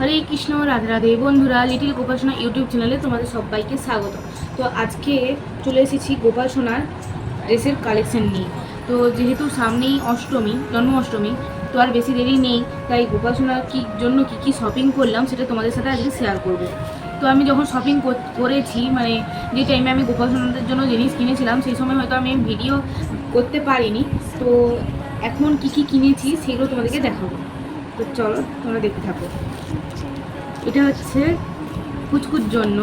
হরে কৃষ্ণ, রাধে রাধে। বন্ধুরা লিটিল গোপাল সোনা ইউটিউব চ্যানেলে তোমাদের সবাইকে স্বাগত। তো আজকে চলে এসেছি গোপাল সোনার ড্রেসের কালেকশন নিয়ে। তো যেহেতু সামনেই অষ্টমী জন্ম অষ্টমী তো আর বেশি দেরি নেই, তাই গোপাল সোনার কি জন্য কি কি শপিং করলাম সেটা তোমাদের সাথে আজকে শেয়ার করব। তো আমি যখন শপিং করেছি মানে যে টাইমে আমি গোপাল সোনাদের জন্য জিনিস কিনেছিলাম, সেই সময় হয়তো আমি ভিডিও করতে পারিনি। তো এখন কি কি কিনেছি সেগুলো তোমাদেরকে দেখাবো। তো চলো, তোমরা দেখতে থাকো। এটা হচ্ছে কুচকুর জন্য।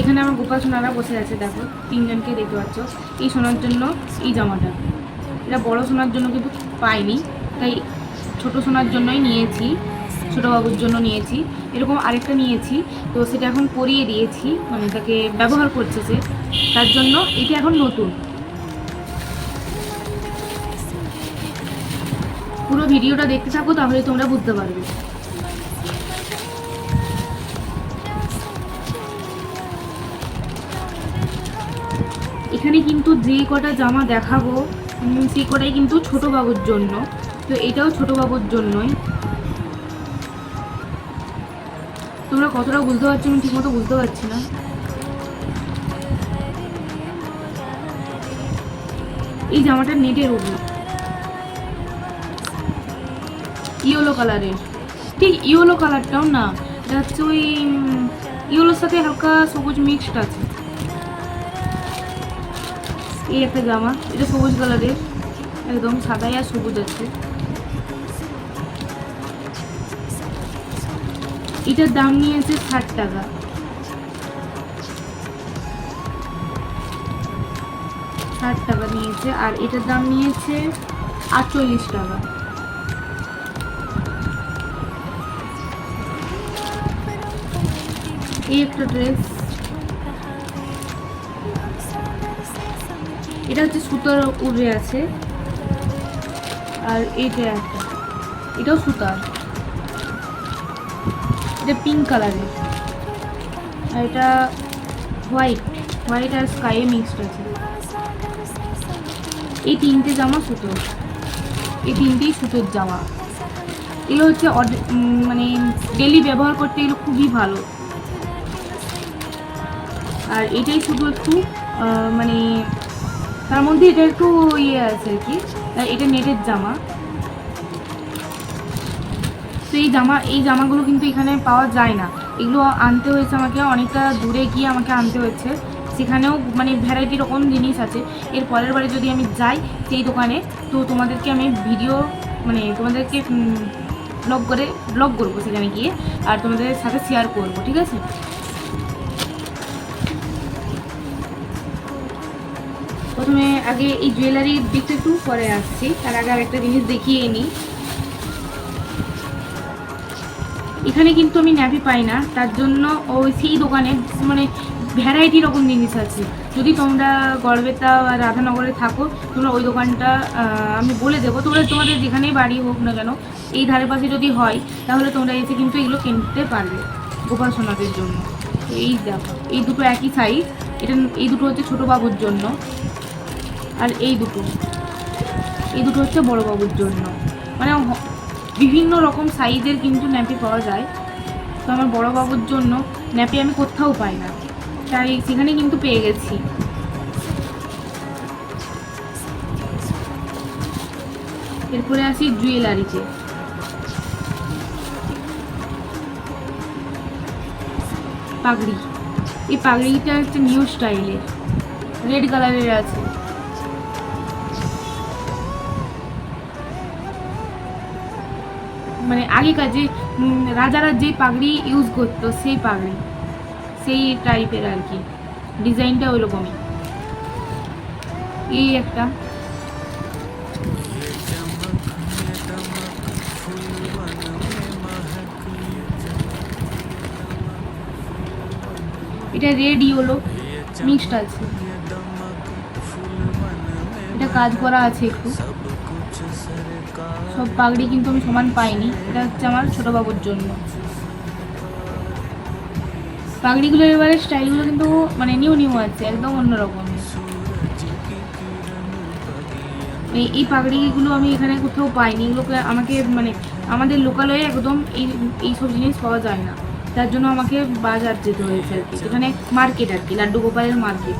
এখানে আমার গোপাল সোনারা বসে আছে, দেখো, তিনজনকে দেখতে পাচ্ছ। এই সোনার জন্য এই জামাটা। এটা বড় সোনার জন্য কিন্তু পাইনি, তাই ছোট সোনার জন্যই নিয়েছি, ছোটো বাবুর জন্য নিয়েছি। এরকম আরেকটা নিয়েছি, তো সেটা এখন পরিয়ে দিয়েছি মানে তাকে ব্যবহার করছে সে। তার জন্য এটা এখন নতুন। পুরো ভিডিওটা দেখতে থাকো, তাহলে তোমরা বুঝতে পারবে। এখানে কিন্তু যে কটা জামা দেখাবো সেই কটাই কিন্তু ছোট বাবুর জন্য। তো এটাও ছোট বাবুর জন্যই। তোমরা কতটা বুঝতে পারছ আমি ঠিকমতো বুঝতে পারছি না। এই জামাটা নেটের উপর। ইয়েলো কালারের। ঠিক ইয়েলো কালারটাও না, এটা হচ্ছে ওই ইয়েলোর সাথে হালকা সবুজ মিক্সড আছে। এই একটা জামা, এটা সবুজ কালারের, একদম সাদাই আর সবুজ আছে। এটার দাম নিয়েছে ষাট টাকা। ষাট টাকা নিয়েছে, আর এটার দাম নিয়েছে আটচল্লিশ টাকা। এই একটা ড্রেস এটা হচ্ছে সুতার উড়ে আছে। আর এইটা একটা। এটাও সুতার এটা পিঙ্ক কালারের আর এটা হোয়াইট হোয়াইট আর স্কাই মিক্সড আছে। এই তিনটে জামা সুতোর। এই তিনটেই সুতোর জামা। এগুলো হচ্ছে মানে ডেলি ব্যবহার করতে এগুলো খুবই ভালো। আর এটাই শুধু একটু মানে তার মধ্যে এটা একটু ইয়ে আছে আর কি। এটা নেটের জামা। তো এই জামা, এই জামাগুলো কিন্তু এখানে পাওয়া যায় না। এগুলো আনতে হয়েছে আমাকে অনেকটা দূরে গিয়ে আমাকে আনতে হয়েছে। সেখানেও মানে ভ্যারাইটি রকম জিনিস আছে। এর পরের বারে যদি আমি যাই সেই দোকানে, তো তোমাদেরকে আমি ভিডিও মানে তোমাদেরকে ব্লগ করে ব্লগ করব সেখানে গিয়ে। আর তোমাদের সাথে শেয়ার করব, ঠিক আছে? প্রথমে আগে এই জুয়েলারির দিকটা একটু পরে আসছি। তার আগে আরেকটা জিনিস দেখিয়ে নিই এখানে কিন্তু আমি ন্যাপি পাই না। তার জন্য ওই সেই দোকানে মানে ভ্যারাইটি রকম জিনিস আছে। যদি তোমরা গড়বেতা বা রাধানগরে থাকো, তোমরা ওই দোকানটা আমি বলে দেবো। তোমরা তোমাদের যেখানেই বাড়ি হোক না কেন, এই ধারে পাশে যদি হয়, তাহলে তোমরা এসে কিন্তু এগুলো কিনতে পারবে গোপাল সোনাদের জন্য। এই দেখো, এই দুটো একই সাইজ এটা, এই দুটো হচ্ছে ছোটো বাবুর জন্য। আর এই দুটো। এই দুটো হচ্ছে বড় বাবুর জন্য। মানে বিভিন্ন রকম সাইজের কিন্তু ন্যাপি পাওয়া যায়। তো আমার বড় বাবুর জন্য ন্যাপি আমি কোথাও পাই না। তাই সেখানে কিন্তু পেয়ে গেছি। এরপরে আসি জুয়েলারিতে। পাগড়ি। এই পাগড়িটা একটা নিউ স্টাইলের রেড কালারের আছে। মানে আগেকার যে রাজারা যে পাগড়ি ইউজ করতো, সেই পাগড়ি। সেই টাইপের আর কি। ডিজাইনটা ওইরকমই এই একটা। এটা রেড ইয়েলো মিক্সড আছে। এটা কাজ করা আছে একটু। সব পাগড়ি কিন্তু আমি সমান পাইনি। এটা হচ্ছে আমার ছোটো বাবুর জন্য। পাগড়িগুলোর এবারে স্টাইলগুলো কিন্তু মানে নিউ নিউ আছে, একদম অন্যরকম। এই এই পাগড়িগুলো আমি এখানে কোথাও পাইনি। এগুলোকে আমাকে মানে আমাদের লোকালয়ে একদম এই এইসব জিনিস পাওয়া যায় না। তার জন্য আমাকে বাজার যেতে হয়েছে আর কি। এখানে মার্কেট আর কি লাড্ডু গোপালের মার্কেট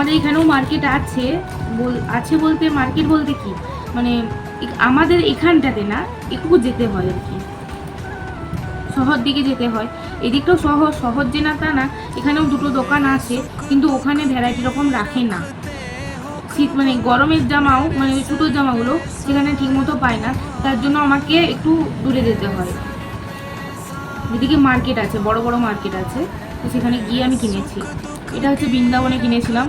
আমাদের এখানেও মার্কেট আছে, বল- আছে বলতে মার্কেট বলতে কি? মানে আমাদের এখানটাতে না একটু যেতে হয় আর কি। শহর দিকে যেতে হয়। এদিকটাও শহর শহর যে না তা না, এখানেও দুটো দোকান আছে, কিন্তু ওখানে ভ্যারাইটি রকম রাখে না। শীত মানে গরমের জামাও মানে ওই ছোটো জামাগুলো সেখানে ঠিকমতো পায় না, তার জন্য আমাকে একটু দূরে যেতে হয়। এদিকে মার্কেট আছে, বড় বড় মার্কেট আছে, তো সেখানে গিয়ে আমি কিনেছি। এটা হচ্ছে বৃন্দাবনে কিনেছিলাম।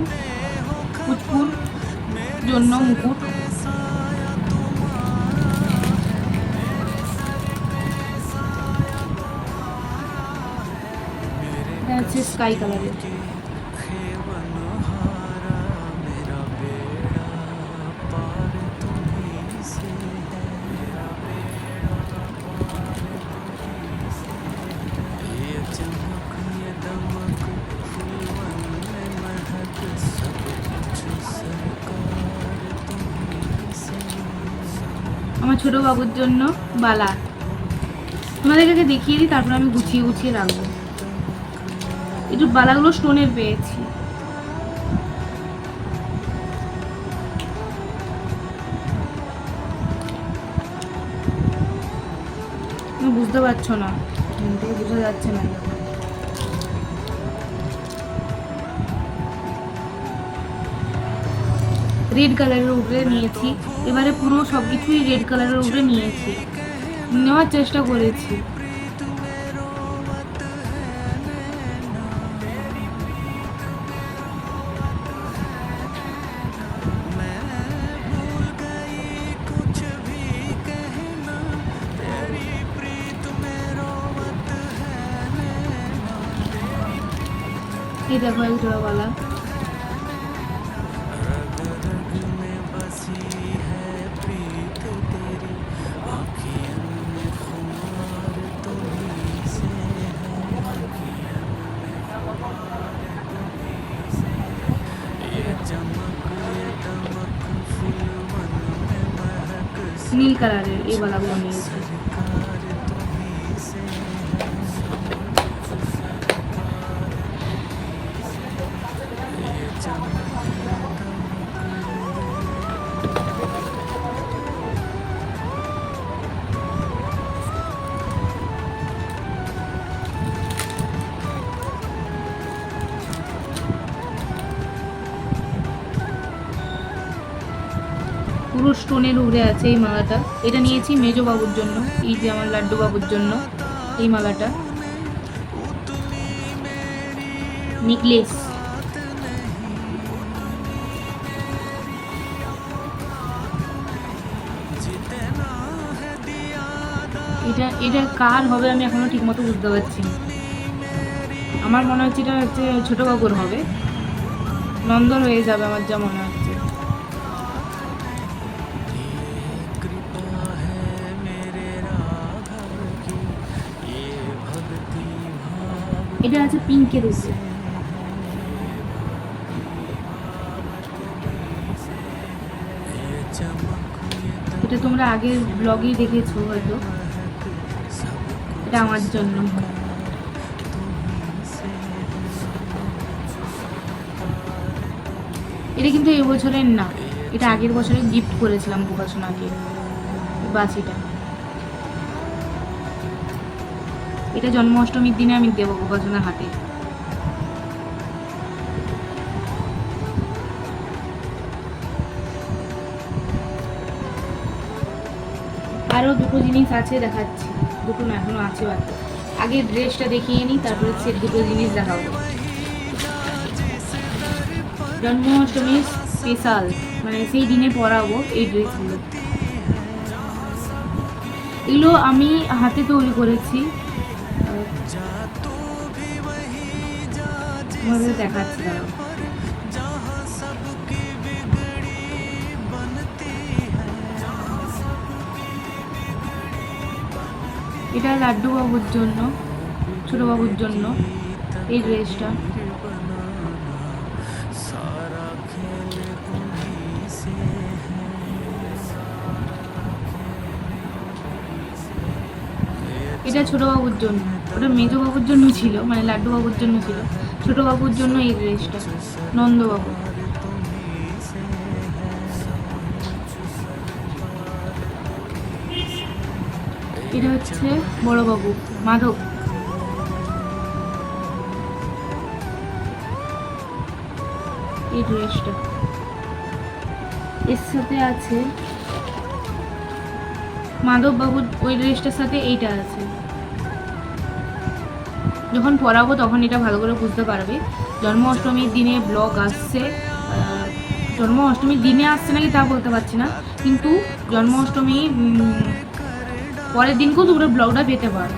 কুচকুর জন্য মুকুট। হচ্ছে স্কাই কালারের। বাবুর জন্য বালা। তোমাদেরকে দেখিয়ে দিই, তারপর আমি গুছিয়ে গুছিয়ে রাখব। একটু বালাগুলো স্টোনের পেয়েছি। বুঝতে পারছ না। বুঝা যাচ্ছে না। রেড কালারের উপরে নিয়েছি। এবারে পুরো সব কিছুই রেড কালারের উপরে নিয়েছি। নেওয়ার চেষ্টা করেছি। এই দেখো এক জোড়া বালা নীল কালারের এই স্টোনের উড়ে আছে এই মালাটা। এটা নিয়েছি মেজো বাবুর জন্য, এই যে আমার লাড্ডু বাবুর জন্য এই মালাটা। নেকলেস। এটা এটা কার হবে আমি এখনও ঠিকমতো বুঝতে পারছি না। আমার মনে হচ্ছে এটা হচ্ছে ছোট বাবুর হবে। নন্দর হয়ে যাবে আমার যা মনে হচ্ছে এটা আছে পিঙ্কের উপরে এটা তোমরা আগের ব্লগেই দেখেছ হয়তো। এটা আমার জন্য। এটা কিন্তু এবছরের না, এটা আগের বছরে গিফট করেছিলাম গোপাসনাকে বাসিটা এটা জন্মাষ্টমীর দিনে আমি দেবো গোপাসনার হাতে। আরও দুটো জিনিস আছে দেখাচ্ছি। দুটো না, এখনও আছে বাকি। আগে ড্রেসটা দেখিয়ে নিই, তারপরে সে দুটো জিনিস দেখাবো। জন্মাষ্টমী স্পেশাল মানে সেই দিনে পরাবো এই ড্রেসগুলো। এগুলো আমি হাতে তৈরি করেছি। ওভাবে দেখাচ্ছি এটা লাড্ডু বাবুর জন্য ছোটো বাবুর জন্য, এই ড্রেসটা। এটা ছোটো বাবুর জন্য, ওটা মেজ বাবুর জন্য ছিল মানে লাড্ডু বাবুর জন্য ছিল। ছোট বাবুর জন্য এই ড্রেসটা নন্দবাবু। এটা হচ্ছে বড় বাবু মাধব। এই ড্রেসটা। এর সাথে আছে মাধব বাবুর ওই ড্রেসটার সাথে এইটা আছে। যখন পরাবো তখন এটা ভালো করে বুঝতে পারবে। জন্মাষ্টমীর দিনে ব্লগ আসছে আহ, জন্মাষ্টমীর দিনে আসছে নাকি তা বলতে পারছি না কিন্তু জন্মাষ্টমী উম, পরের দিনকেও তোমরা ব্লগটা পেতে পারো।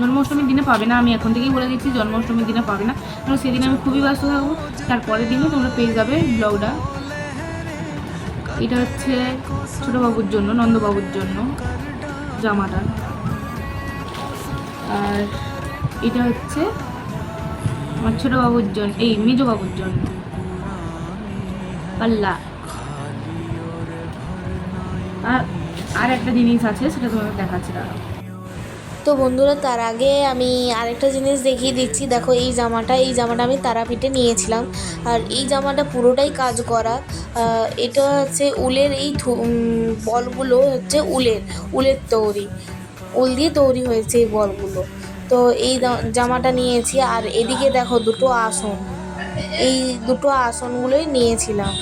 জন্মাষ্টমীর দিনে পাবে না আমি এখন থেকেই বলে দিচ্ছি জন্মাষ্টমীর দিনে পাবে না। কারণ সেদিন আমি খুবই ব্যস্ত থাকব তার পরের দিনে তোমরা পেয়ে যাবে ব্লগটা। এটা হচ্ছে ছোটোবাবুর জন্য নন্দবাবুর জন্য জামাটা। আর এটা হচ্ছে আমার ছোটো বাবুর জন্য এই মেজো বাবুর জন্য পাল্লা। আর আর একটা জিনিস আছে, সেটা তোমাকে দেখাচ্ছি, দাঁড়াও। তো বন্ধুরা, তার আগে আমি আরেকটা জিনিস দেখিয়ে দিচ্ছি। দেখো, এই জামাটা এই জামাটা আমি তারাপীঠে নিয়েছিলাম। আর এই জামাটা পুরোটাই কাজ করা। এটা হচ্ছে উলের এই বলগুলো হচ্ছে উলের উলের তৈরি। উল দিয়ে তৈরি হয়েছে এই বলগুলো। তো এই জামাটা নিয়েছি আর এদিকে দেখো দুটো আসন। এই দুটো আসনগুলোই নিয়েছিলাম।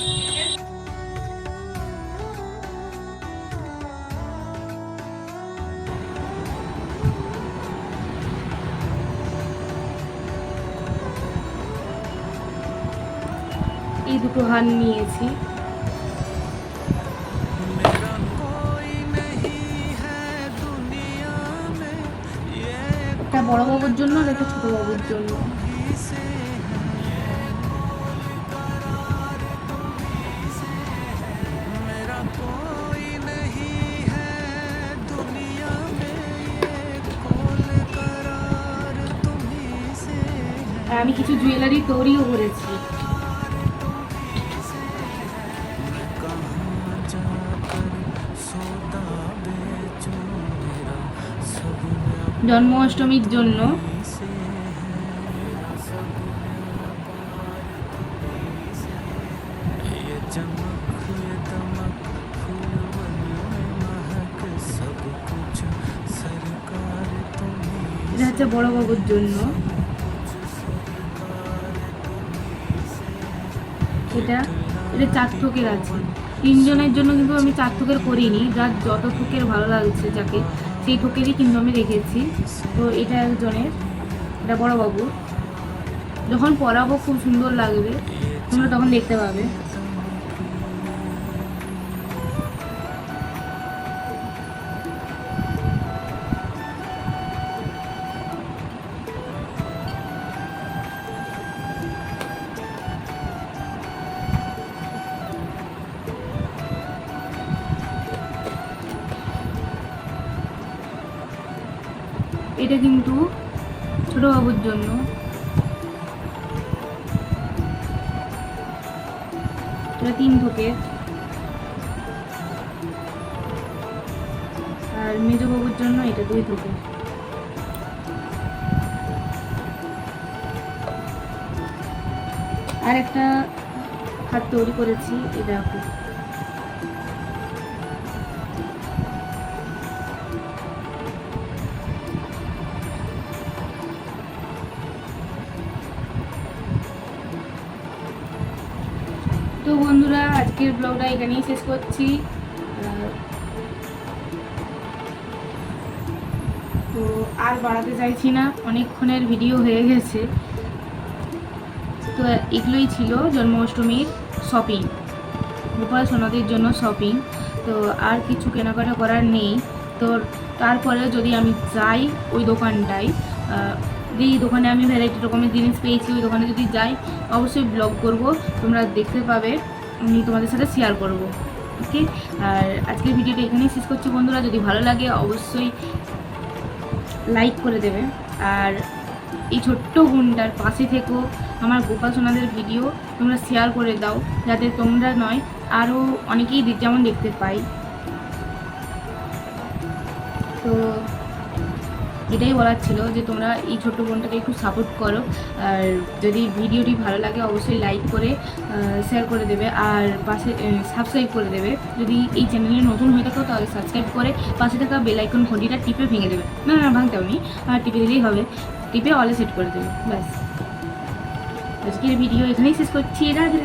এই দুটো হার নিয়েছি। বড় বাবুর জন্য? আর একটা ছোট বাবুর জন্য আমি কিছু জুয়েলারি তৈরিও করেছি। জন্মাষ্টমীর জন্য। এটা হচ্ছে বড় বাবুর জন্য। এটা এটা চার আছে। তিনজনের জন্য কিন্তু আমি চার করিনি, যার যত থোকের ভালো লাগছে যাকে। সেই ঠোকেরই কিন্তু আমি রেখেছি তো এটা একজনের, এটা বড় বাবু যখন পরাবো খুব সুন্দর লাগবে, তোমরা তখন দেখতে পাবে। এটা কিন্তু ছোট বাবুর জন্য। এটা তিন থোকের আর মেজো বাবুর জন্য এটা দুই থোকের আর একটা হাত তৈরি করেছি, এটা আজকের ব্লগটা এখানেই শেষ করছি। তো আর বাড়াতে চাইছি না, অনেকক্ষণের ভিডিও হয়ে গেছে। তো এগুলোই ছিল জন্মাষ্টমীর শপিং গোপাল সোনাদের জন্য শপিং তো আর কিছু কেনাকাটা করার নেই। তো তারপরে যদি আমি যাই ওই দোকানটায় যেই দোকানে আমি ভ্যারাইটি রকমের জিনিস পেয়েছি, ওই দোকানে যদি যাই, অবশ্যই ব্লগ করব। তোমরা দেখতে পাবে। আমি তোমাদের সাথে শেয়ার করব ওকে আর আজকের ভিডিওটা এখানেই শেষ করছি বন্ধুরা। যদি ভালো লাগে, অবশ্যই লাইক করে দেবে। আর এই ছোট্ট বোনটার পাশে থেকেও আমার গোপাল সোনাদের ভিডিও তোমরা শেয়ার করে দাও, যাতে তোমরা নয় আরও অনেকেই যেমন দেখতে পাই। তো এটাই বলার ছিল যে তোমরা এই ছোট্ট বোনটাকে একটু সাপোর্ট করো। আর যদি ভিডিওটি ভালো লাগে, অবশ্যই লাইক করে শেয়ার করে দেবে আর পাশে সাবস্ক্রাইব করে দেবে। যদি এই চ্যানেলে নতুন হয়ে থাকো, তাহলে সাবস্ক্রাইব করে পাশে থাকা বেল আইকন ঘন্টিটা টিপে ভেঙে দেবে। না না, ভাঙতে হবে আর টিপে দিলেই হবে। টিপে অলে সেট করে দেবে। ব্যাস। আজকের ভিডিও এখানেই শেষ করছি। রাধে।